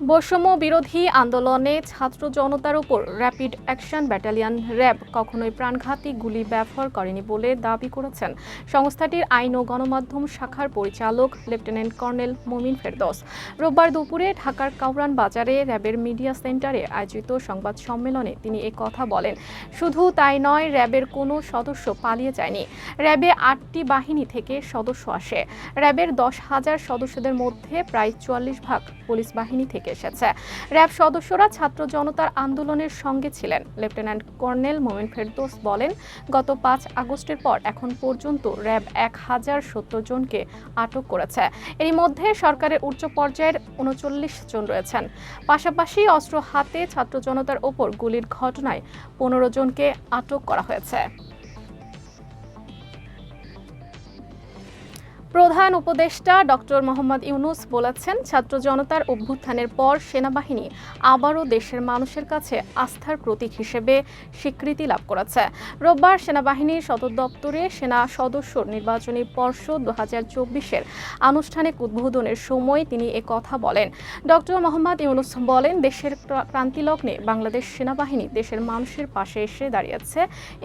বৈষম্য বিরোধী আন্দোলনে ছাত্র জনতার উপর র্যাপিড অ্যাকশন ব্যাটালিয়ন র্যাব কখনোই প্রাণঘাতী গুলি ব্যবহার করেনি বলে দাবি করেছেন সংস্থাটির আইন ও গণমাধ্যম শাখার পরিচালক লেফটেন্যান্ট কর্নেল মোমিন ফেরদৌস। রোববার দুপুরে ঢাকার কাউরান বাজারে র্যাবের মিডিয়া সেন্টারে আয়োজিত সংবাদ সম্মেলনে তিনি এ কথা বলেন। শুধু তাই নয়, র্যাবের কোনো সদস্য পালিয়ে যায়নি। র্যাবে আটটি বাহিনী থেকে সদস্য আসে। র্যাবের দশ হাজার সদস্যদের মধ্যে প্রায় চুয়াল্লিশ ভাগ পুলিশ বাহিনী থেকে এসেছে। র্যাব সদস্যরা ছাত্র জনতার আন্দোলনের সঙ্গে ছিলেন। লেফটেন্যান্ট কর্নেল মোমিন ফেরদোস বলেন, গত পাঁচ আগস্টের পর এখন পর্যন্ত র্যাব এক হাজার সত্তর জনকে আটক করেছে। এরই মধ্যে সরকারের উচ্চ পর্যায়ের উনচল্লিশ জন রয়েছেন। পাশাপাশি অস্ত্র হাতে ছাত্র জনতার ওপর গুলির ঘটনায় পনেরো জনকে আটক করা হয়েছে। প্রধান উপদেষ্টা ডক্টর মোহাম্মদ ইউনুস বলেছেন, ছাত্র জনতার অভ্যুত্থানের পর সেনাবাহিনী আবারও দেশের মানুষের কাছে আস্থার প্রতীক হিসেবে স্বীকৃতি লাভ করেছে। রোববার সেনাবাহিনীর সদর দপ্তরে সেনা সদস্য নির্বাচনী পর্ষদ দু হাজার চব্বিশের আনুষ্ঠানিক উদ্বোধনের সময় তিনি এ কথা বলেন। ডক্টর মোহাম্মদ ইউনুস বলেন, দেশের ক্রান্তিলগ্নে বাংলাদেশ সেনাবাহিনী দেশের মানুষের পাশে এসে দাঁড়িয়েছে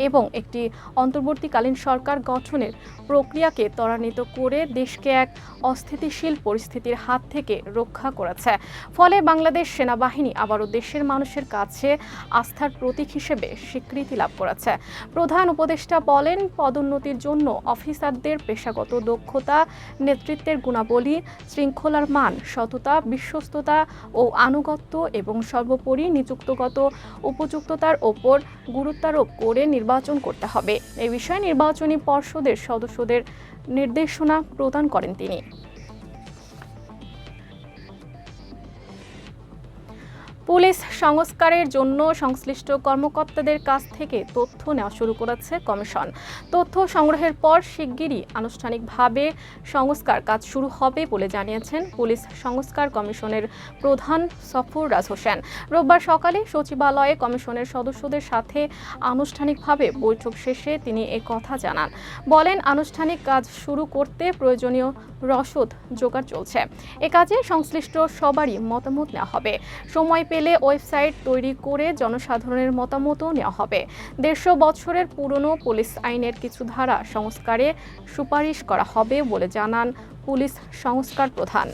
এবং একটি অন্তর্বর্তীকালীন সরকার গঠনের প্রক্রিয়াকে ত্বরান্বিত করে দেশকে এক অস্থিতিশীল পরিস্থিতির হাত থেকে রক্ষা করেছে। ফলে বাংলাদেশ সেনাবাহিনী আবারও দেশের মানুষের কাছে আস্থার প্রতীক হিসেবে স্বীকৃতি লাভ করেছে। প্রধান উপদেষ্টা বলেন, পদোন্নতির জন্য অফিসারদের পেশাগত দক্ষতা, নেতৃত্বের গুণাবলী, শৃঙ্খলার মান, সততা, বিশ্বস্ততা ও আনুগত্য এবং সর্বোপরি নিযুক্তগত উপযুক্ততার ওপর গুরুত্বারোপ করে নির্বাচন করতে হবে। এ বিষয়ে নির্বাচনী পর্ষদের সদস্যদের নির্দেশনা প্রদান করেন তিনি। পুলিশ সংস্কারের জন্য সংশ্লিষ্ট কর্মকর্তাদের কাছ থেকে তথ্য নেওয়া শুরু করেছে কমিশন। তথ্য সংগ্রহের পর শিগগিরই আনুষ্ঠানিকভাবে সংস্কার কাজ শুরু হবে বলে জানিয়েছেন পুলিশ সংস্কার কমিশনের প্রধান সফর রাজ হোসেন। রোববার সকালে সচিবালয়ে কমিশনের সদস্যদের সাথে আনুষ্ঠানিকভাবে বৈঠক শেষে তিনি এ কথা জানান। বলেন, আনুষ্ঠানিক কাজ শুরু করতে প্রয়োজনীয় রসদ জোগাড় চলছে। এ কাজে সংশ্লিষ্ট সবারই মতামত নেওয়া হবে। সময় পেলে ওয়েবসাইট তৈরি করে জনসাধারণের মতামতও নেওয়া হবে। দেড়শো বছরের পুরনো পুলিশ আইনের কিছু ধারা সংস্কারে সুপারিশ করা হবে বলে জানান পুলিশ সংস্কার প্রধান।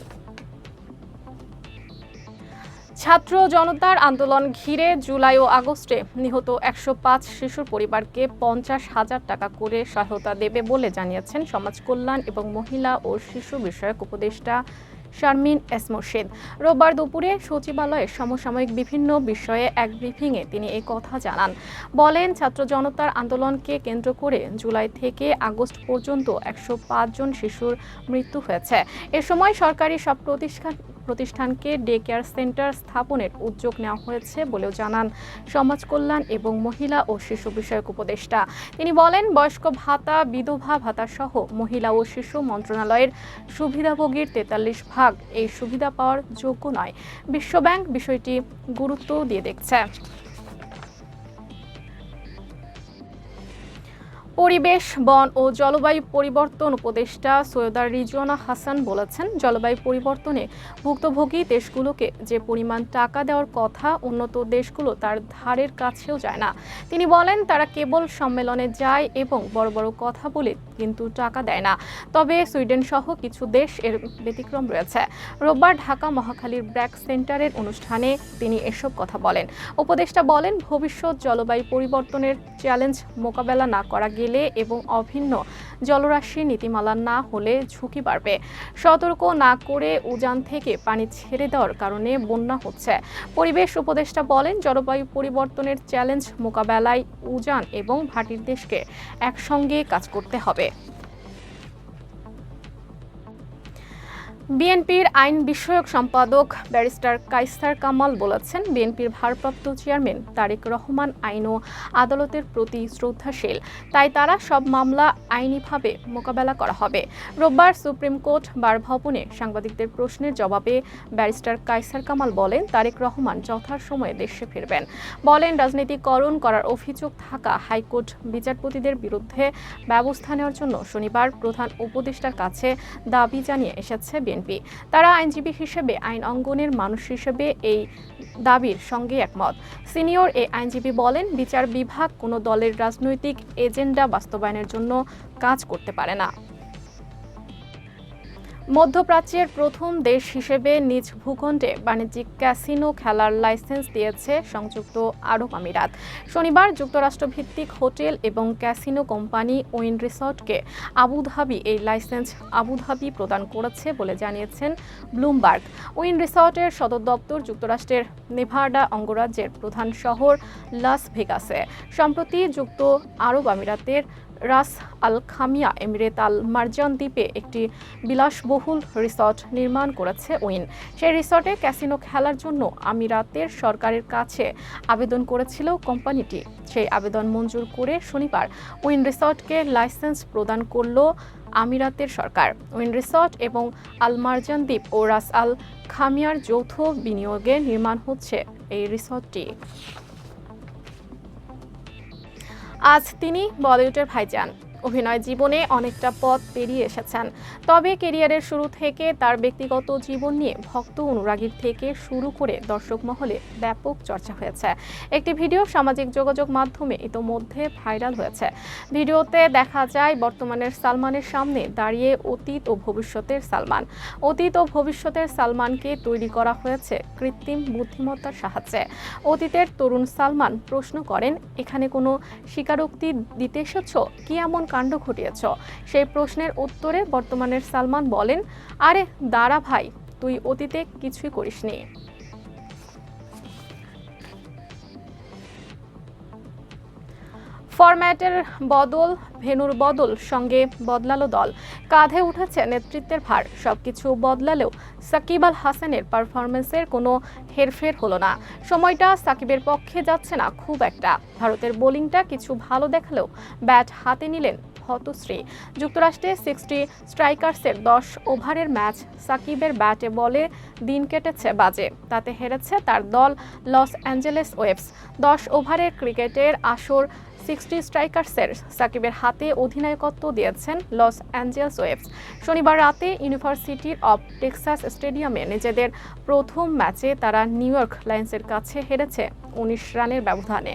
ছাত্র জনতার আন্দোলন ঘিরে জুলাই ও আগস্টে নিহত একশো পাঁচ শিশুর পরিবারকে পঞ্চাশ হাজার টাকা করে সহায়তা দেবে বলে জানিয়েছেন সমাজ কল্যাণ এবং মহিলা ও শিশু বিষয়ক উপদেষ্টা শারমিন এস মোর্শেদ। রোববার দুপুরে সচিবালয়ে সমসাময়িক বিভিন্ন বিষয়ে এক ব্রিফিংয়ে তিনি এই কথা জানান। বলেন, ছাত্র জনতার আন্দোলনকে কেন্দ্র করে জুলাই থেকে আগস্ট পর্যন্ত একশো জন শিশুর মৃত্যু হয়েছে। এ সময় সরকারি সব প্রতিষ্ঠান প্রতিষ্ঠানকে ডে কেয়ার সেন্টার স্থাপনের উদ্যোগ নেওয়া হয়েছে বলেও জানান সমাজ কল্যাণ এবং মহিলা ও শিশু বিষয়ক উপদেষ্টা। তিনি বলেন, বয়স্ক ভাতা, বিধবা ভাতা সহ মহিলা ও শিশু মন্ত্রণালয়ের সুবিধাভোগীর তেতাল্লিশ ভাগ এই সুবিধা পাওয়ার যোগ্য নয়। বিশ্বব্যাংক বিষয়টি গুরুত্ব দিয়ে দেখছে। পরিবেশ, বন ও জলবায়ু পরিবর্তন উপদেষ্টা সৈয়দা রিজওয়ানা হাসান বলেছেন, জলবায়ু পরিবর্তনে ভুক্তভোগী দেশগুলোকে যে পরিমাণ টাকা দেওয়ার কথা উন্নত দেশগুলো তার ধারের কাছেও যায় না। তিনি বলেন, তারা কেবল সম্মেলনে যায় এবং বড় বড় কথা বলে কিন্তু টাকা দেয় না। তবে সুইডেন সহ কিছু দেশ এর ব্যতিক্রম রয়েছে। রোববার ঢাকা মহাখালীর ব্র্যাক সেন্টারের অনুষ্ঠানে তিনি এসব কথা বলেন। উপদেষ্টা বলেন, ভবিষ্যৎ জলবায়ু পরিবর্তনের চ্যালেঞ্জ মোকাবেলা না করা গেলে এবং অভিন্ন জলরাশি নীতিমালা না হলে ঝুঁকি বাড়বে। সতর্ক না করে উজান থেকে পানি ছেড়ে দেওয়ার কারণে বন্যা হচ্ছে। পরিবেশ উপদেষ্টা বলেন, জলবায়ু পরিবর্তনের চ্যালেঞ্জ মোকাবেলায় উজান এবং ভাটির দেশকে একসঙ্গে কাজ করতে হবে। বিএনপির আইন বিষয়ক সম্পাদক ব্যারিস্টার কাইসার কামাল বলেছেন, বিএনপির ভারপ্রাপ্ত চেয়ারম্যান তারেক রহমান আইন ও আদালতের প্রতি শ্রদ্ধাশীল। তাই তারা সব মামলা আইনিভাবে মোকাবেলা করা হবে। রোববার সুপ্রিম কোর্ট বার ভবনে সাংবাদিকদের প্রশ্নের জবাবে ব্যারিস্টার কাইসার কামাল বলেন, তারেক রহমান যথাসময়ে দেশে ফিরবেন। বলেন, রাজনীতিকরণ করার অভিযোগ থাকা হাইকোর্ট বিচারপতিদের বিরুদ্ধে ব্যবস্থা নেওয়ার জন্য শনিবার প্রধান উপদেষ্টার কাছে দাবি জানিয়ে এসেছে বিএনপি। তারা আইনজীবী হিসেবে, আইন অঙ্গনের মানুষ হিসেবে এই দাবির সঙ্গে একমত। সিনিয়র এই আইনজীবী বলেন, বিচার বিভাগ কোনো দলের রাজনৈতিক এজেন্ডা বাস্তবায়নের জন্য কাজ করতে পারে না। মধ্যপ্রাচ্যের প্রথম দেশ হিসেবে নিজ ভূখণ্ডে বাণিজ্যিক ক্যাসিনো খেলার লাইসেন্স দিয়েছে সংযুক্ত আরব আমিরাত। শনিবার যুক্তরাষ্ট্রভিত্তিক হোটেল এবং ক্যাসিনো কোম্পানি উইন রিসর্টকে আবুধাবি এই লাইসেন্স আবুধাবি প্রদান করেছে বলে জানিয়েছেন ব্লুমবার্গ। উইন রিসর্টের সদর দপ্তর যুক্তরাষ্ট্রের নেভাডা অঙ্গরাজ্যের প্রধান শহর লাস ভেগাসে। সম্প্রতি যুক্ত আরব আমিরাতের রাস আল খামিয়া এমিরেত আল মার্জান দ্বীপে একটি বিলাসবহুল রিসর্ট নির্মাণ করেছে উইন। সেই রিসর্টে ক্যাসিনো খেলার জন্য আমিরাতের সরকারের কাছে আবেদন করেছিল কোম্পানিটি। সেই আবেদন মঞ্জুর করে শনিবার উইন রিসর্টকে লাইসেন্স প্রদান করল আমিরাতের সরকার। উইন রিসর্ট এবং আল মার্জান দ্বীপ ও রাস আল খামিয়ার যৌথ বিনিয়োগে নির্মাণ হচ্ছে এই রিসর্টটি। আজ তিনি বলিউডের ভাইজান। অভিনয় জীবনে অনেকটা পথ পেরিয়ে এসেছেন। তবে কেরিয়ারের শুরু থেকে তার ব্যক্তিগত জীবন নিয়ে ভক্ত অনুরাগীর থেকে শুরু করে দর্শক মহলে ব্যাপক চর্চা হয়েছে। একটি ভিডিও সামাজিক যোগাযোগ মাধ্যমে ইতোমধ্যে ভাইরাল হয়েছে। ভিডিওতে দেখা যায়, বর্তমানের সালমানের সামনে দাঁড়িয়ে অতীত ও ভবিষ্যতের সালমান। অতীত ও ভবিষ্যতের সালমানকে তৈরি করা হয়েছে কৃত্রিম বুদ্ধিমত্তার সাহায্যে। অতীতের তরুণ সালমান প্রশ্ন করেন, এখানে কোনো স্বীকারোক্তি দিতে এসেছ? কি এমন কাণ্ড ঘটিয়েছ। সেই প্রশ্নের উত্তরে বর্তমানের সালমান বলেন, আরে, দাঁড়া ভাই, তুই অতীতে কিছুই করিসনি। ফরম্যাটের বদল, ভেনুর বদল সঙ্গে বদলালো দল। কাঁধে উঠেছে নেতৃত্বের ভার। সবকিছু বদলালেও সাকিব আল হাসানের পারফরমেন্সের কোনো হেরফের হলো না। সময়টা সাকিবের পক্ষে যাচ্ছে না খুব একটা। ভারতের বোলিংটা কিছু ভালো দেখালেও ব্যাট হাতে নিলেন হতশ্রী। যুক্তরাষ্ট্রে সিক্সটি স্ট্রাইকার্সের দশ ওভারের ম্যাচ সাকিবের ব্যাটে বলে দিন কেটেছে বাজে। তাতে হেরেছে তার দল লস অ্যাঞ্জেলেস ওয়েবস দশ ওভারের ক্রিকেটের আসর সিক্সটি স্ট্রাইকার্সের সাকিবের হাতে অধিনায়কত্ব দিয়েছেন লস অ্যাঞ্জেলস ওয়েবস শনিবার রাতে ইউনিভার্সিটি অব টেক্সাস স্টেডিয়ামে নিজেদের প্রথম ম্যাচে তারা নিউ ইয়র্ক লায়ন্সের কাছে হেরেছে উনিশ রানের ব্যবধানে।